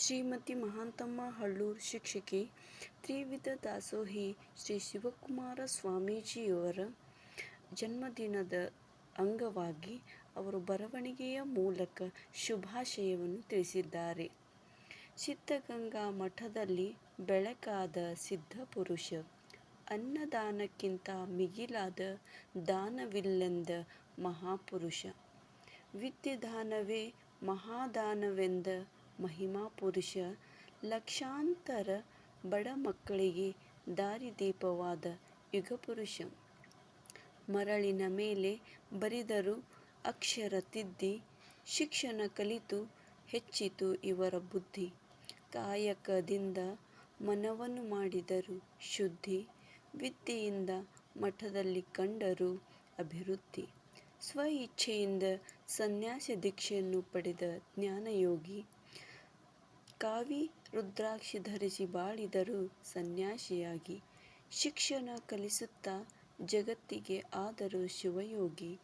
ಶ್ರೀಮತಿ ಮಹಾಂತಮ್ಮ ಹಳ್ಳೂರ್ ಶಿಕ್ಷಕಿ ತ್ರಿವಿಧ ದಾಸೋಹಿ ಶ್ರೀ ಶಿವಕುಮಾರ ಸ್ವಾಮೀಜಿಯವರ ಜನ್ಮದಿನದ ಅಂಗವಾಗಿ ಅವರು ಬರವಣಿಗೆಯ ಮೂಲಕ ಶುಭಾಶಯವನ್ನು ತಿಳಿಸಿದ್ದಾರೆ. ಸಿದ್ಧಗಂಗಾ ಮಠದಲ್ಲಿ ಬೆಳಕಾದ ಸಿದ್ಧಪುರುಷ, ಅನ್ನದಾನಕ್ಕಿಂತ ಮಿಗಿಲಾದ ದಾನವಿಲ್ಲೆಂದ ಮಹಾಪುರುಷ, ವಿದ್ಯಾದಾನವೇ ಮಹಾದಾನವೆಂದ ಮಹಿಮಾಪುರುಷ, ಲಕ್ಷಾಂತರ ಬಡ ಮಕ್ಕಳಿಗೆ ದಾರಿದೀಪವಾದ ಯುಗಪುರುಷ. ಮರಳಿನ ಮೇಲೆ ಬರಿದರು ಅಕ್ಷರ ತಿದ್ದಿ, ಶಿಕ್ಷಣ ಕಲಿತು ಹೆಚ್ಚಿತು ಇವರ ಬುದ್ಧಿ. ಕಾಯಕದಿಂದ ಮನವನ್ನು ಮಾಡಿದರು ಶುದ್ಧಿ, ವಿದ್ಯೆಯಿಂದ ಮಠದಲ್ಲಿ ಕಂಡರು ಅಭಿವೃದ್ಧಿ. ಸ್ವಇಚ್ಛೆಯಿಂದ ಸನ್ಯಾಸ ದೀಕ್ಷೆಯನ್ನು ಪಡೆದ ಜ್ಞಾನಯೋಗಿ, ಕಾವಿ ರುದ್ರಾಕ್ಷಿ ಧರಿಸಿ ಬಾಳಿದರು ಸನ್ಯಾಸಿಯಾಗಿ. ಶಿಕ್ಷಣ ಕಲಿಸುತ್ತಾ ಜಗತ್ತಿಗೆ ಆದರೂ ಶಿವಯೋಗಿ,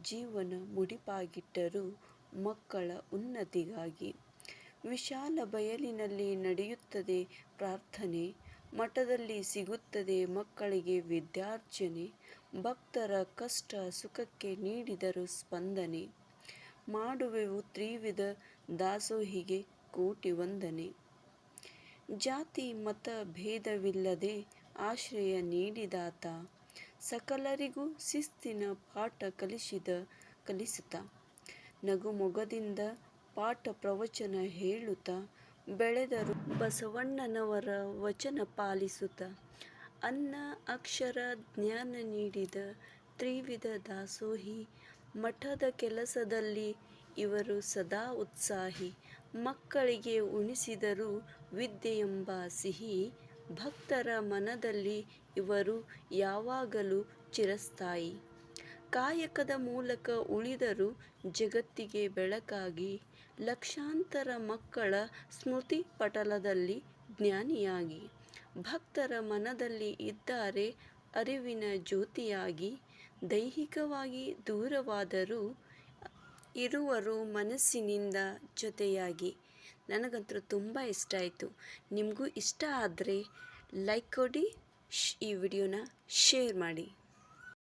ಜೀವನ ಮುಡಿಪಾಗಿಟ್ಟರು ಮಕ್ಕಳ ಉನ್ನತಿಗಾಗಿ. ವಿಶಾಲ ಬಯಲಿನಲ್ಲಿ ನಡೆಯುತ್ತದೆ ಪ್ರಾರ್ಥನೆ, ಮಠದಲ್ಲಿ ಸಿಗುತ್ತದೆ ಮಕ್ಕಳಿಗೆ ವಿದ್ಯಾರ್ಜನೆ. ಭಕ್ತರ ಕಷ್ಟ ಸುಖಕ್ಕೆ ನೀಡಿದರು ಸ್ಪಂದನೆ, ಮಾಡುವೆವು ತ್ರಿವಿಧ ದಾಸೋಹಿಗೆ ಕೋಟಿ ವಂದನೆ. ಜಾತಿ ಮತ ಭೇದವಿಲ್ಲದೆ ಆಶ್ರಯ ನೀಡಿದಾತ, ಸಕಲರಿಗೂ ಶಿಸ್ತಿನ ಪಾಠ ಕಲಿಸಿದ. ಕಲಿಸುತ್ತ ನಗುಮೊಗದಿಂದ ಪಾಠ ಪ್ರವಚನ ಹೇಳುತ್ತ ಬೆಳೆದರು ಬಸವಣ್ಣನವರ ವಚನ ಪಾಲಿಸುತ್ತ. ಅನ್ನ ಅಕ್ಷರ ಜ್ಞಾನ ನೀಡಿದ ತ್ರಿವಿಧ ದಾಸೋಹಿ, ಮಠದ ಕೆಲಸದಲ್ಲಿ ಇವರು ಸದಾ ಉತ್ಸಾಹಿ. ಮಕ್ಕಳಿಗೆ ಉಣಿಸಿದರು ವಿದ್ಯೆಯೆಂಬ ಸಿಹಿ, ಭಕ್ತರ ಮನದಲ್ಲಿ ಇವರು ಯಾವಾಗಲೂ ಚಿರಸ್ಥಾಯಿ. ಕಾಯಕದ ಮೂಲಕ ಉಳಿದರು ಜಗತ್ತಿಗೆ ಬೆಳಕಾಗಿ, ಲಕ್ಷಾಂತರ ಮಕ್ಕಳ ಸ್ಮೃತಿ ಪಟಲದಲ್ಲಿ ಜ್ಞಾನಿಯಾಗಿ. ಭಕ್ತರ ಮನದಲ್ಲಿ ಇದ್ದಾರೆ ಅರಿವಿನ ಜ್ಯೋತಿಯಾಗಿ, ದೈಹಿಕವಾಗಿ ದೂರವಾದರೂ ಇರುವರು ಮನಸ್ಸಿನಿಂದ ಜೊತೆಯಾಗಿ. ನನಗಂತೂ ತುಂಬ ಇಷ್ಟ ಆಯಿತು. ನಿಮಗೂ ಇಷ್ಟ ಆದರೆ ಲೈಕ್ ಕೊಡಿ, ಈ ವಿಡಿಯೋನ ಶೇರ್ ಮಾಡಿ.